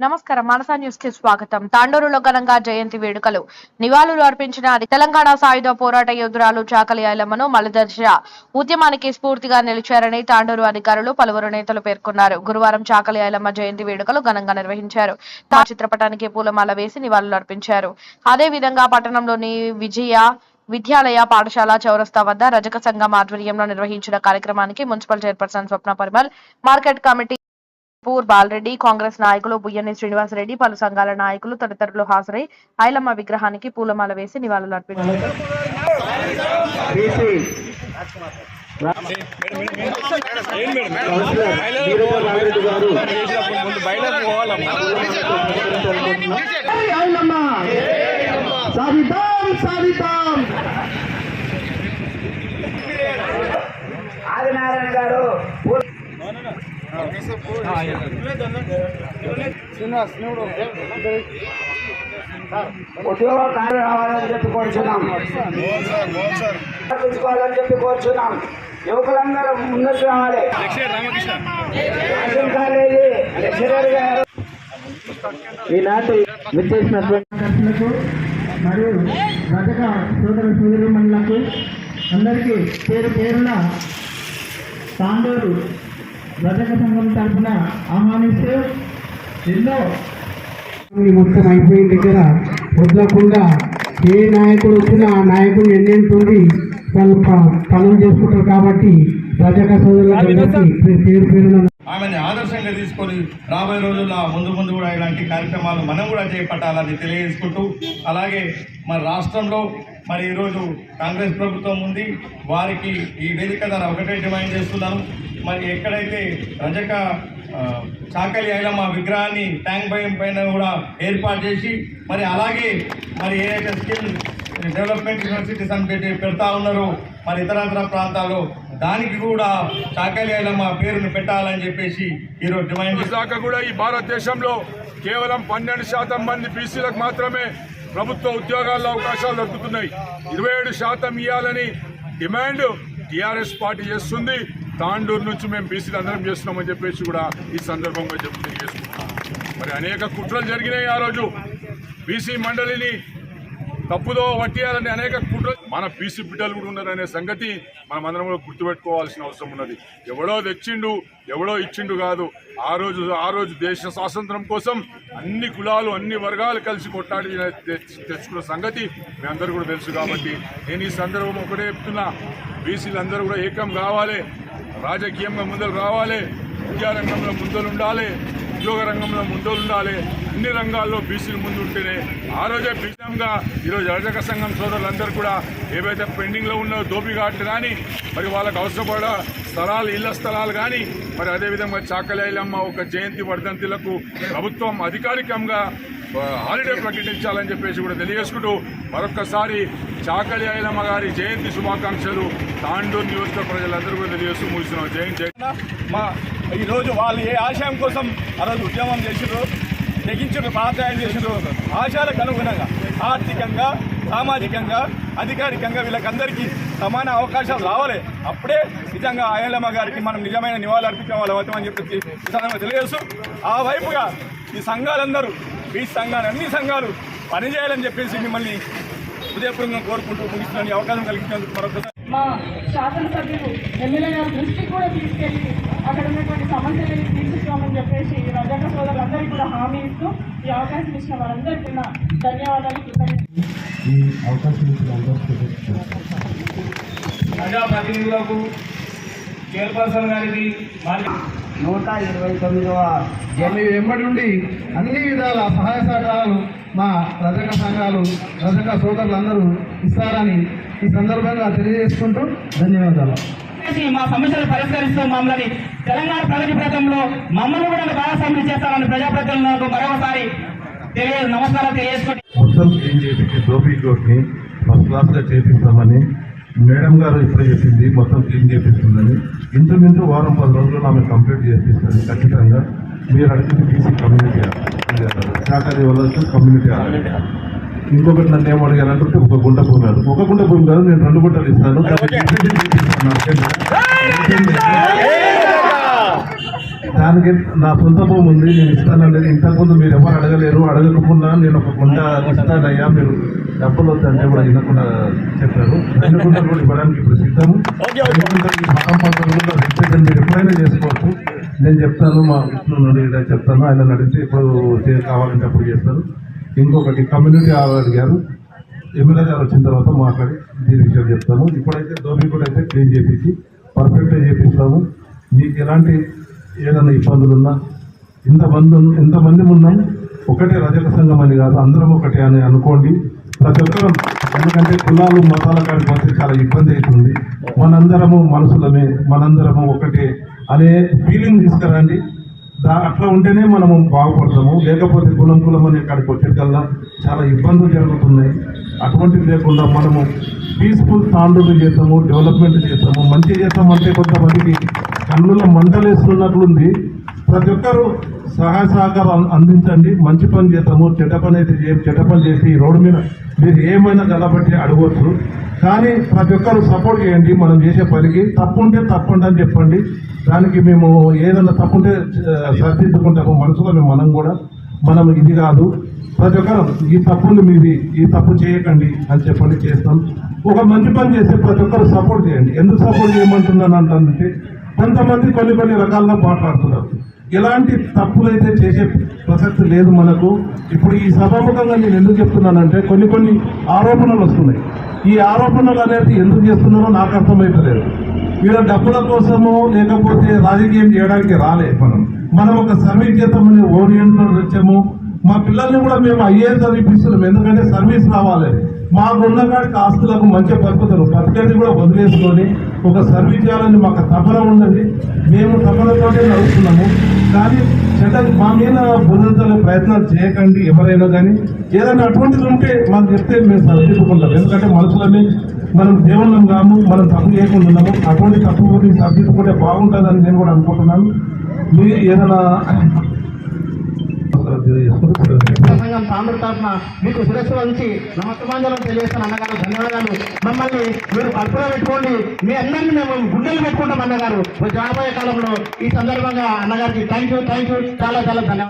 నమస్కారం. మానసా న్యూస్కి స్వాగతం. తాండూరులో ఘనంగా జయంతి వేడుకలు. నివాళులు అర్పించిన తెలంగాణ సాయుధ పోరాట యోధురాలు చాకలి ఐలమ్మను మలదర్శ ఉద్యమానికి స్ఫూర్తిగా నిలిచారని తాండూరు అధికారులు పలువురు నేతలు పేర్కొన్నారు. గురువారం చాకలి ఐలమ్మ జయంతి వేడుకలు ఘనంగా నిర్వహించారు. తా చిత్రపటానికి పూలమాల వేసి నివాళులు అర్పించారు. అదే విధంగా పట్టణంలోని విజయ విద్యాలయ పాఠశాల చౌరస్తా వద్ద రజక సంఘం ఆధ్వర్యంలో నిర్వహించిన కార్యక్రమానికి municipal chairperson Swapna Parimal market committee poor Bala Reddy Congress నాయకులు బుయ్యని శ్రీనివాసరెడ్డి పలు సంఘాల నాయకులు తదితరులు హాజరై ఐలమ్మ విగ్రహానికి పూలమాల వేసి నివాళులు అర్పించారు. ఆదినారాయణ గారు ఉద్యోగ కార్యం రావాలని చెప్పి కోరుచున్నాం. తీసుకోవాలని చెప్పి కోరుచున్నాం. యువకులందరూ ముందుకు రావాలి. లెక్చరర్ గారు. ఈనాటి విచ్చేసినటువంటి మరియు రజక సోదర సోదరి సోదరుమణులకు అందరికీ పేరు పేరున తాండూరు రజక సంఘం తరఫున ఆహ్వానిస్తూ ఎన్నో మొత్తం అయిపోయిన దగ్గర వదలకుండా ఏ నాయకుడు వచ్చినా ఆ నాయకుడు ఎన్నెంటుంది వాళ్ళు పనులు చేసుకుంటారు కాబట్టి రజక సోదరులందరికీ పేరు పేరున ఆమెని ఆదర్శంగా తీసుకొని రాబోయే రోజుల్లో ముందు ముందు కూడా ఇలాంటి కార్యక్రమాలు మనం కూడా చేపట్టాలని తెలియజేసుకుంటూ అలాగే మన రాష్ట్రంలో మరి ఈరోజు కాంగ్రెస్ ప్రభుత్వం ఉంది. వారికి ఈ వేదిక ద్వారా ఒకటే డిమాండ్ చేస్తున్నాను. మరి ఎక్కడైతే రజక చాకలి ఐలమ్మ విగ్రహాన్ని ట్యాంక్ భయం పైన కూడా ఏర్పాటు చేసి మరి అలాగే మరి ఏదైతే స్కిల్ డెవలప్మెంట్ యూనివర్సిటీస్ అని పెట్టి పెడతా ఉన్నారు. మరి ఇతరాతర ప్రాంతాల్లో దానికి కూడా చాకలి మా పేరును పెట్టాలని చెప్పేసి ఈరోజు డిమాండ్ చేస్తున్నాం. దాకా కూడా ఈ భారతదేశంలో కేవలం పన్నెండు శాతం మంది బీసీలకు మాత్రమే ప్రభుత్వ ఉద్యోగాల్లో అవకాశాలు దొరుకుతున్నాయి ఇరవై ఏడు శాతం ఇవ్వాలని డిమాండ్ టీఆర్ఎస్ పార్టీ చేస్తుంది. తాండూరు నుంచి మేము బీసీలు అందరం చేస్తున్నామని చెప్పేసి కూడా ఈ సందర్భంగా చెప్పి తెలియజేసుకుంటున్నాం మరి అనేక కుట్రలు జరిగినాయి ఆ రోజు. బీసీ మండలిని తప్పుదో పట్టేయాలని అనేక కుట్ర మన బీసీ బిడ్డలు కూడా ఉన్నారనే సంగతి మనం అందరం కూడా గుర్తుపెట్టుకోవాల్సిన అవసరం ఉన్నది. ఎవడో తెచ్చిండు ఎవడో ఇచ్చిండు కాదు. ఆ రోజు ఆ రోజు దేశ స్వాతంత్రం కోసం అన్ని కులాలు అన్ని వర్గాలు కలిసి కొట్టాడి తెచ్చు- తెచ్చుకున్న సంగతి మీ అందరూ కూడా తెలుసు కాబట్టి నేను ఈ సందర్భం ఒకటే చెప్తున్నా. బీసీలు అందరూ కూడా ఏకం కావాలి. రాజకీయంగా ముందరు రావాలి. విద్యారంగంలో ముందరు ఉండాలి ఉద్యోగ రంగంలో ముందరు ఉండాలి అన్ని రంగాల్లో బీసీలు ముందు ఉంటేనే ఆ రోజే బీజంగా ఈరోజు రజక సంఘం సోదరులందరూ కూడా ఏవైతే పెండింగ్లో ఉన్నో దోపిఘాట్లు కానీ మరి వాళ్ళకు అవసరపడ స్థలాలు ఇళ్ళ స్థలాలు కానీ మరి అదేవిధంగా చాకలేలమ్మ ఒక జయంతి వర్ధంతులకు ప్రభుత్వం అధికారికంగా హాలిడే ప్రకటించాలని చెప్పేసి కూడా తెలియజేసుకుంటూ మరొక్కసారి చాకలి ఐలమ్మ గారి జయంతి శుభాకాంక్షలు తాండూరు నియోజకవర్గ ప్రజలందరూ కూడా తెలియజేస్తూ ముగిస్తున్నాం. జయంతి మా ఈరోజు వాళ్ళు ఏ ఆశయం కోసం ఆ రోజు ఉద్యమం చేసినారు తెగించుడు పాత్రాయం చేసిన ఆశాలకు అనుగుణంగా ఆర్థికంగా సామాజికంగా అధికారికంగా వీళ్ళకందరికీ సమాన అవకాశాలు రావాలి. అప్పుడే నిజంగా ఆయలమ్మ గారికి మనం నిజమైన నివాళులు అర్పించే వాళ్ళు అని చెప్పి ఈ తెలియజేస్తూ ఆ వైపుగా ఈ సంఘాలందరూ ఈ సంఘాలు అన్ని సంఘాలు పనిచేయాలని చెప్పేసి మిమ్మల్ని హృదయపూర్వకంగా కోరుకుంటూ ముగిస్తున్న అవకాశం కలిగించినందుకు మరొకసారి మా శాసనసభ్యులు ఎమ్మెల్యే గారి దృష్టికి కూడా తీసుకెళ్ళి అక్కడ ఉన్నటువంటి సమస్యలను తీర్చుకోమని చెప్పేసి ఈ రజక సోదరులందరికీ కూడా హామీ ఇస్తూ ఈ అవకాశం ఇచ్చిన వారందరికీ నా ధన్యవాదాలు కృతజ్ఞతలు. ఈ అవకాశం ప్రజాప్రతినిధులకు చైర్పర్సన్ గారికి మరి నూట ఇరవై తొమ్మిదవ మీ వెంబడి నుండి అన్ని విధాల సహాయ సహకారాలు మా రజక సంఘాలు రజక సోదరులందరూ ఇస్తారని ఈ సందర్భంగా తెలియజేసుకుంటూ ధన్యవాదాలు. మా సమస్యలు పరిష్కరిస్తూ మమ్మల్ని తెలంగాణ ప్రగతి పథంలో మమ్మల్ని కూడా భాగస్వామ్యం చేస్తామని ప్రజాప్రతినిధులకు మరొకసారి తెలియ నమస్కారం తెలియజేసుకుంటూ మొత్తం క్లీన్ చేపించి దోపిడీ ఫస్ట్ చేపిస్తామని మేడం గారు ఇప్పుడే చెప్పింది మొత్తం క్లీన్ చేపిస్తుందని. ఇంచుమించు వారం పది రోజుల్లో ఆమె కంప్లీట్ చేపిస్తుంది ఖచ్చితంగా. మీరు అడిగింది బీసీ కమ్యూనిటీ శాఖది వల్ల కమ్యూనిటీ. ఇంకొకటి నన్ను ఏం అడిగారంటే ఒక గుంట అడు. ఒక గుంట భూమి కాదు నేను రెండు గుంటలు ఇస్తాను. దానికి నా సొంత భూమి ఉంది నేను ఇస్తాననేది ఇంతకుముందు మీరు ఎవరు అడగలేరు అడగకుండా నేను ఒక గుంట ఇస్తానయ్యా మీరు. డబ్బులు వద్దంటే కూడా ఇవ్వకుండా చెప్పారు. రెండు గుంటలు కూడా ఇవ్వడానికి ఇప్పుడు సిద్ధము. రిజిస్ట్రేషన్ మీరు ఎప్పుడైనా చేసుకోవచ్చు. నేను చెప్తాను మా విష్ణు చెప్తాను. ఆయన అడిగితే ఇప్పుడు చే- కావాలంటే అప్పుడు చేస్తాను ఇంకొకటి కమ్యూనిటీ అడిగారు. ఎమ్మెల్యే గారు వచ్చిన తర్వాత మాట్లాడి దీని విషయం చెప్తాము ఇప్పుడైతే దోబి కూడా అయితే క్లీన్ చేపించి పర్ఫెక్ట్గా చేపిస్తాము. మీకు ఎలాంటి ఏదైనా ఇబ్బందులు ఉన్నా ఇంతమంది ఇంతమంది ఉన్నాం. ఒకటే రజక సంఘం అని కాదు అందరం ఒకటే అని అనుకోండి. ప్రతి ఒక్కరూ ఎందుకంటే కులాలు మతాల కాడికి వస్తే చాలా ఇబ్బంది అవుతుంది. మనందరము మనుషులమే మనందరము ఒకటే అనే ఫీలింగ్ తీసుకురండి. దా అట్లా ఉంటేనే మనము బాగుపడతాము. లేకపోతే కులం కులం అనే కాడికి వచ్చేటల్లా చాలా ఇబ్బందులు జరుగుతున్నాయి. అటువంటిది లేకుండా మనము పీస్ఫుల్ తాండూలు చేస్తాము డెవలప్మెంట్ చేస్తాము మంచి చేస్తామంటే కొంతమందికి కన్నుల మంటలేస్తున్నట్లుంది. ప్రతి ఒక్కరు సహాయ సహకారం అందించండి. మంచి పని చేస్తాము చెడ్డ పని అయితే చేయం. చెడ్డ పని చేసి ఈ రోడ్డు మీద మీరు ఏమైనా నిలబట్టి అడగవచ్చు కానీ ప్రతి ఒక్కరు సపోర్ట్ చేయండి. మనం చేసే పనికి తప్పుంటే తప్పుంటే అని చెప్పండి. దానికి మేము ఏదైనా తప్పుంటే సరిదిద్దుకుంటాము. మనసులో మేము మనం కూడా మనం ఇది కాదు. ప్రతి ఒక్కరు ఈ తప్పులు మీది ఈ తప్పు చేయకండి అని చెప్పండి చేస్తాం. ఒక మంచి పని చేస్తే ప్రతి ఒక్కరు సపోర్ట్ చేయండి. ఎందుకు సపోర్ట్ చేయమంటున్నాను అంటే కొంతమంది కొన్ని కొన్ని రకాలుగా మాట్లాడుతున్నారు. ఎలాంటి తప్పులైతే చేసే ప్రసక్తి లేదు మనకు. ఇప్పుడు ఈ సభాముఖంగా నేను ఎందుకు చెప్తున్నానంటే కొన్ని కొన్ని ఆరోపణలు వస్తున్నాయి. ఈ ఆరోపణలు అనేది ఎందుకు చేస్తున్నారో నాకు అర్థమైతలేదు. వీళ్ళ డబ్బుల కోసము లేకపోతే రాజకీయం చేయడానికి రాలే మనం. మనం ఒక సర్వీస్ చేద్దామని ఓరియంట్లో వచ్చాము. మా పిల్లల్ని కూడా మేము ఐఏఎస్ చదివిపిస్తున్నాం. ఎందుకంటే సర్వీస్ రావాలి. మాకున్న కాడికి ఆస్తులకు మంచి బతుకుతారు బతికేది కూడా వదిలేసుకొని ఒక సర్వీస్ చేయాలని మాకు తపన ఉన్నది మేము తపనతోటే నడుస్తున్నాము. కానీ చెడ్డ మా మీద బురదల ప్రయత్నాలు చేయకండి ఎవరైనా కానీ. ఏదైనా అటువంటిది ఉంటే మాకు చెప్తే మేము సరిదిద్దుకుంటాం. ఎందుకంటే మనుషులని మనం దేవుళ్ళం కాము మనం తప్పు చేయకుండా ఉన్నాము. అటువంటి తప్పు గురించి సరిదిద్దుకుంటే బాగుంటుందని నేను కూడా అనుకుంటున్నాను. మీరు ఏదైనా సంఘం తాండ్రు తరఫున మీకు శిరస్సు నుంచి నమస్తమాంజలం తెలియజేస్తాను అన్నగారు ధన్యవాదాలు. మమ్మల్ని మీరు కల్పన పెట్టుకోండి. మీ అందరినీ మేము గుండెలు పెట్టుకుంటాం అన్నగారు. రాబోయే కాలంలో ఈ సందర్భంగా అన్నగారికి థ్యాంక్ యూ థ్యాంక్ యూ చాలా చాలా ధన్యవాదాలు.